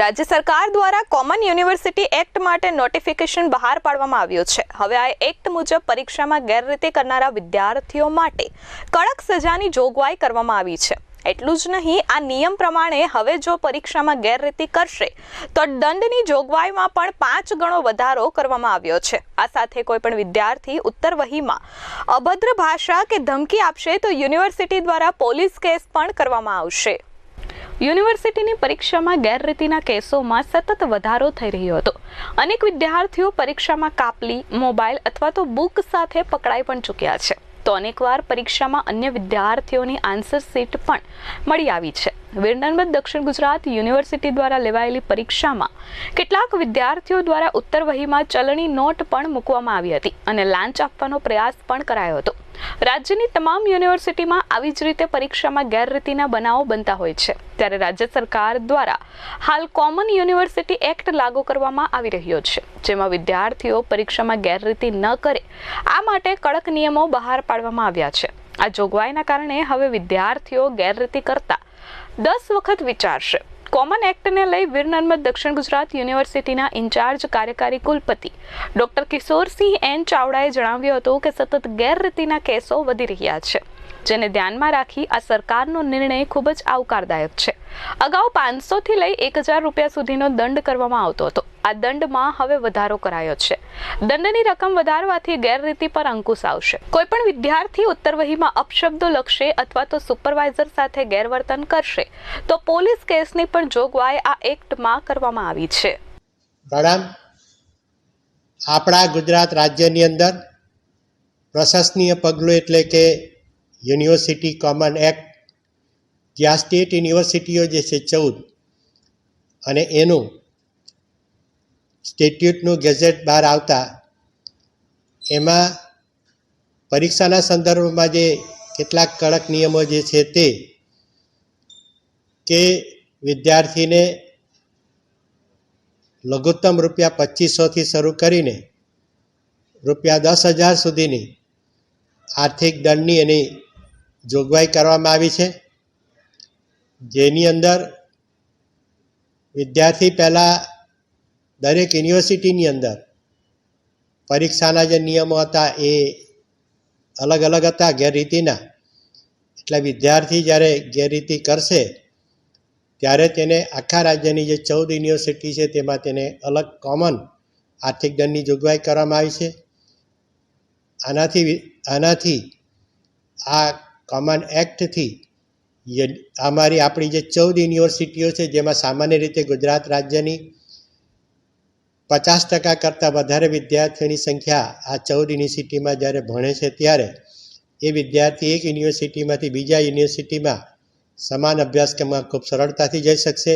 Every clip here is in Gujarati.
રાજ્ય સરકાર દ્વારા કોમન યુનિવર્સિટી એક્ટ માટે નોટિફિકેશન બહાર પાડવામાં આવ્યું છે. હવે આ એક્ટ મુજબ પરીક્ષામાં ગેરરીતિ કરનારા વિદ્યાર્થીઓ માટે કડક સજાની જોગવાઈ કરવામાં આવી છે. એટલું જ નહીં, આ નિયમ પ્રમાણે હવે જો પરીક્ષામાં ગેરરીતિ કરશે, તો દંડની જોગવાઈમાં પણ પાંચ ગણો વધારો કરવામાં આવ્યો છે. આ સાથે કોઈ પણ વિદ્યાર્થી ઉત્તર વહીમાં અભદ્ર ભાષા કે ધમકી આપશે તો યુનિવર્સિટી દ્વારા પોલીસ કેસ પણ કરવામાં આવશે. યુનિવર્સિટીની પરીક્ષામાં ગેરરીતિના કેસોમાં સતત વધારો થઈ રહ્યો હતો. અનેક વિદ્યાર્થીઓ પરીક્ષામાં કાપલી, મોબાઈલ અથવા તો બુક સાથે પકડાઈ પણ ચૂક્યા છે. તો અનેકવાર પરીક્ષામાં અન્ય વિદ્યાર્થીઓની આન્સર સીટ પણ મળી આવી છે. વીર દક્ષિણ ગુજરાત યુનિવર્સિટી દ્વારા લેવાયેલી પરીક્ષામાં કેટલાક વિદ્યાર્થીઓ દ્વારા ઉત્તર વહીમાં ચલણી નોટ પણ મૂકવામાં આવી હતી અને લાંચ આપવાનો પ્રયાસ પણ કરાયો હતો. રાજ્યની તમામ યુનિવર્સિટીમાં આવી જ રીતે પરીક્ષામાં ગેરરીતિના બનાવો બનતા હોય છે. ત્યારે રાજ્ય સરકાર દ્વારા હાલ કોમન યુનિવર્સિટી એક્ટ લાગુ કરવામાં આવી રહ્યો છે, જેમાં વિદ્યાર્થીઓ પરીક્ષામાં ગેરરીતિ ન કરે, આ માટે કડક નિયમો બહાર પાડવામાં આવ્યા છે. આ જોગવાઈના કારણે હવે વિદ્યાર્થીઓ ગેરરીતિ કરતા દસ વખત વિચારશે. કોમન એક્ટને લઈ વીર નર્મદ દક્ષિણ ગુજરાત યુનિવર્સિટીના ઇન્ચાર્જ કાર્યકારી કુલપતિ ડોક્ટર કિશોરસિંહ એન ચાવડાએ જણાવ્યું હતું કે સતત ગેરરીતિના કેસો વધી રહ્યા છે. જેને ધ્યાનમાં રાખી આ સરકારનો નિર્ણય ખૂબ જ આવકારદાયક છે. અગાઉ પાંચસોથી લઈ એક હજાર રૂપિયા સુધીનો દંડ કરવામાં આવતો હતો. આ દંડમાં હવે વધારો કરાયો છે. દંડની રકમ વધારવાથી ગેરરીતિ પર અંકુશ આવશે. કોઈ પણ વિદ્યાર્થી ઉત્તર વહીમાં અપશબ્દો લખશે અથવા તો સુપરવાઇઝર સાથે ગેરવર્તન કરશે, તો પોલીસ કેસની પણ જોગવાઈ આ એક્ટમાં કરવામાં આવી છે. મેડમ, આપણા ગુજરાત રાજ્યની અંદર પ્રશંસનીય પગલું એટલે કે યુનિવર્સિટી કોમન એક્ટ જ્યાં સ્ટેટ યુનિવર્સિટીઓ જે છે ચૌદ, અને એનું સ્ટેટ્યુટનું ગેઝેટ બહાર આવતા, એમાં પરીક્ષાના સંદર્ભમાં જે કેટલાક કડક નિયમો જે છે તે, કે વિદ્યાર્થીને લઘુત્તમ રૂપિયા પચીસોથી શરૂ કરીને રૂપિયા દસ હજાર સુધીની આર્થિક દંડની એની જોગવાઈ કરવામાં આવી છે. જેની અંદર વિદ્યાર્થી પહેલાં દરેક યુનિવર્સિટીની અંદર પરીક્ષાના જે નિયમો હતા એ અલગ અલગ હતા ગેરરીતિના. એટલે વિદ્યાર્થી જ્યારે ગેરરીતિ કરશે, ત્યારે તેને આખા રાજ્યની જે ચૌદ યુનિવર્સિટી છે તેમાં તેને અલગ કોમન આર્થિક દંડની જોગવાઈ કરવામાં આવી છે. આનાથી આનાથી આ કોમન એક્ટથી અમારી આપણી જે ચૌદ યુનિવર્સિટીઓ છે, જેમાં સામાન્ય રીતે ગુજરાત રાજ્યની પચાસ ટકા કરતાં વધારે વિદ્યાર્થીઓની સંખ્યા આ ચૌદ યુનિવર્સિટીમાં જ્યારે ભણે છે ત્યારે, એ વિદ્યાર્થી એક યુનિવર્સિટીમાંથી બીજા યુનિવર્સિટીમાં સમાન અભ્યાસક્રમમાં ખૂબ સરળતાથી જઈ શકશે,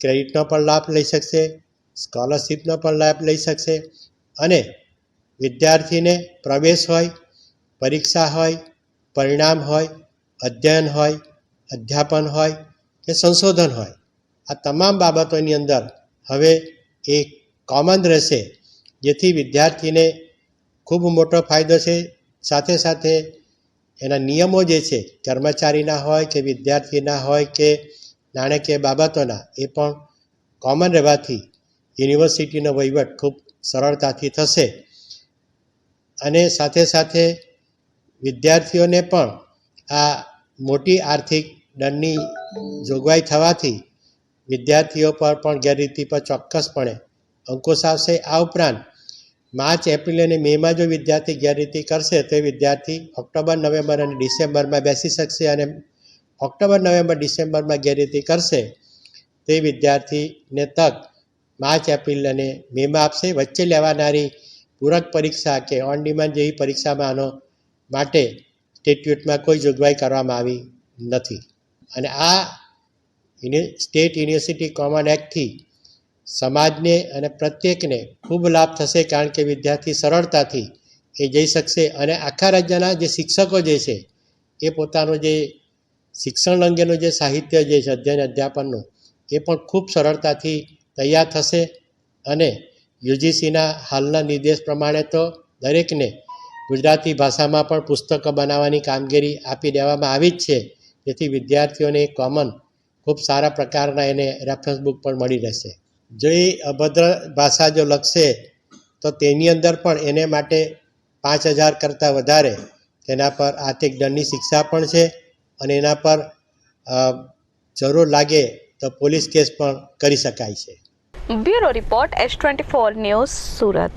ક્રેડિટનો પણ લાભ લઈ શકશે, સ્કોલરશીપનો પણ લાભ લઈ શકશે અને વિદ્યાર્થીને પ્રવેશ હોય, પરીક્ષા હોય પરિણામ હોય, અધ્યયન હોય, અધ્યાપન હોય કે સંશોધન હોય. આ તમામ બાબતોની અંદર હવે એક કોમન રહેશે, જેથી વિદ્યાર્થીને ખૂબ મોટો ફાયદો છે. સાથે સાથે એના નિયમો જે છે, કર્મચારીના હોય કે વિદ્યાર્થીના હોય કે નાણાકીય બાબતોના, એ પણ કોમન રહેવાથી યુનિવર્સિટીનો વહીવટ ખૂબ સરળતાથી થશે. અને સાથે સાથે વિદ્યાર્થીઓને પણ આ મોટી આર્થિક દંડની જોગવાઈ થવાથી વિદ્યાર્થીઓ પર પણ ગેરરીતિ પર ચોક્કસપણે અંકુશ આવશે. આ ઉપરાંત માર્ચ, એપ્રિલ અને મેમાં જો વિદ્યાર્થી ગેરરીતિ કરશે, તો વિદ્યાર્થી ઓક્ટોબર, નવેમ્બર અને ડિસેમ્બરમાં બેસી શકશે અને ઓક્ટોબર, નવેમ્બર, ડિસેમ્બરમાં ગેરરીતિ કરશે. તે વિદ્યાર્થીને તક માર્ચ, એપ્રિલ અને મેમાં આપશે. વચ્ચે લેવાનારી પૂરક પરીક્ષા કે ઓન ડિમાન્ડ જેવી પરીક્ષામાં આનો માટે સ્ટેટ્યુટમાં કોઈ જોગવાઈ કરવામાં આવી નથી. અને આ સ્ટેટ યુનિવર્સિટી કોમન એક્ટથી સમાજને અને પ્રત્યેકને ખૂબ લાભ થશે કારણ કે વિદ્યાર્થી સરળતાથી એ જઈ શકશે અને આખા રાજ્યના જે શિક્ષકો જે છે, એ પોતાનું જે શિક્ષણ અંગેનું જે સાહિત્ય જે છે, અધ્યયન, અધ્યાપનનું, એ પણ ખૂબ સરળતાથી તૈયાર થશે અને યુજીસીના હાલના નિર્દેશ પ્રમાણે તો દરેકને ગુજરાતી ભાષામાં પણ પુસ્તકો બનાવવાની કામગીરી આપી દેવામાં આવી જ છે. જેથી વિદ્યાર્થીઓને કોમન ખૂબ સારા પ્રકારના એને રેફરન્સ બુક પણ મળી રહેશે. જો એ અભદ્ર ભાષા જો લખશે, તો તેની અંદર પણ એને માટે પાંચ હજાર કરતાં વધારે. તેના પર આર્થિક દંડની શિક્ષા પણ છે અને એના પર જરૂર લાગે તો પોલીસ કેસ પણ કરી શકાય છે. Bureau report S twenty four news Surat.